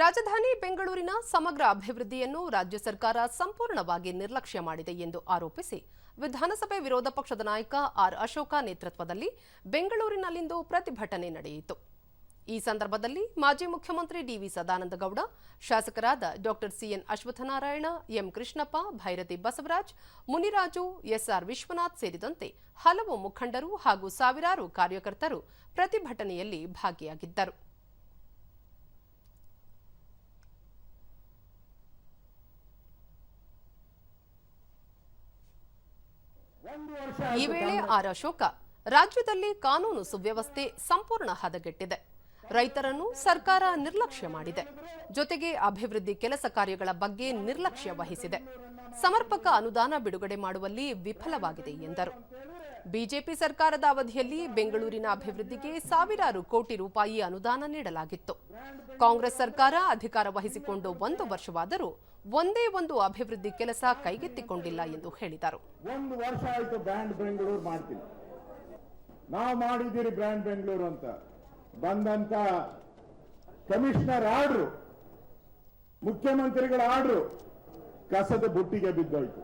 ರಾಜಧಾನಿ ಬೆಂಗಳೂರಿನ ಸಮಗ್ರ ಅಭಿವೃದ್ಧಿಯನ್ನು ರಾಜ್ಯ ಸರ್ಕಾರ ಸಂಪೂರ್ಣವಾಗಿ ನಿರ್ಲಕ್ಷ್ಯ ಮಾಡಿದೆ ಎಂದು ಆರೋಪಿಸಿ ವಿಧಾನಸಭೆ ವಿರೋಧ ಪಕ್ಷದ ನಾಯಕ ಆರ್ ಅಶೋಕ ನೇತೃತ್ವದಲ್ಲಿ ಬೆಂಗಳೂರಿನಲ್ಲಿಂದು ಪ್ರತಿಭಟನೆ ನಡೆಯಿತು. ಈ ಸಂದರ್ಭದಲ್ಲಿ ಮಾಜಿ ಮುಖ್ಯಮಂತ್ರಿ ಡಿವಿ ಸದಾನಂದಗೌಡ, ಶಾಸಕರಾದ doctor CN Ashwathnarayan, M Krishnappa, Byrathi Basavaraj, Muniraju SR Vishwanath ಸೇರಿದಂತೆ ಹಲವು ಮುಖಂಡರು ಹಾಗೂ ಸಾವಿರಾರು ಕಾರ್ಯಕರ್ತರು ಪ್ರತಿಭಟನೆಯಲ್ಲಿ ಭಾಗಿಯಾಗಿದ್ದರು. ಈ ವೇಳೆ ಆರ್ ಅಶೋಕ ರಾಜ್ಯದಲ್ಲಿ ಕಾನೂನು ಸುವ್ಯವಸ್ಥೆ ಸಂಪೂರ್ಣ ಹದಗೆಟ್ಟಿದೆ. ರೈತರನ್ನು ಸರ್ಕಾರ ನಿರ್ಲಕ್ಷ್ಯ ಮಾಡಿದೆ. ಜೊತೆಗೆ ಅಭಿವೃದ್ಧಿ ಕೆಲಸ ಕಾರ್ಯಗಳ ಬಗ್ಗೆ ನಿರ್ಲಕ್ಷ್ಯ ವಹಿಸಿದೆ. ಸಮರ್ಪಕ ಅನುದಾನ ಬಿಡುಗಡೆ ಮಾಡುವಲ್ಲಿ ವಿಫಲವಾಗಿದೆ ಎಂದರು. ಬಿಜೆಪಿ ಸರ್ಕಾರದ ಅವಧಿಯಲ್ಲಿ ಬೆಂಗಳೂರಿನ ಅಭಿವೃದ್ಧಿಗೆ ಸಾವಿರಾರು ಕೋಟಿ ರೂಪಾಯಿ ಅನುದಾನ ನೀಡಲಾಗಿತ್ತು. ಕಾಂಗ್ರೆಸ್ ಸರ್ಕಾರ ಅಧಿಕಾರ ವಹಿಸಿಕೊಂಡು ಒಂದು ವರ್ಷವಾದರೂ ಒಂದೇ ಒಂದು ಅಭಿವೃದ್ಧಿ ಕೆಲಸ ಕೈಗೆತ್ತಿಕೊಂಡಿಲ್ಲ ಎಂದು ಹೇಳಿದರು. ಒಂದು ವರ್ಷ ಆಯಿತು ಬ್ರ್ಯಾಂಡ್ ಬೆಂಗಳೂರು ಮಾಡ್ತೀವಿ ನಾವು ಮಾಡಿದ್ದೀರಿ ಬ್ರ್ಯಾಂಡ್ ಬೆಂಗಳೂರು ಅಂತ. ಬಂದಂತ ಕಮಿಷನರ್ ಆರ್ಡ್ರು ಮುಖ್ಯಮಂತ್ರಿಗಳ ಆರ್ಡ್ರು ಕಸದ ಬುಟ್ಟಿಗೆ ಬಿದ್ದೋಯ್ತು.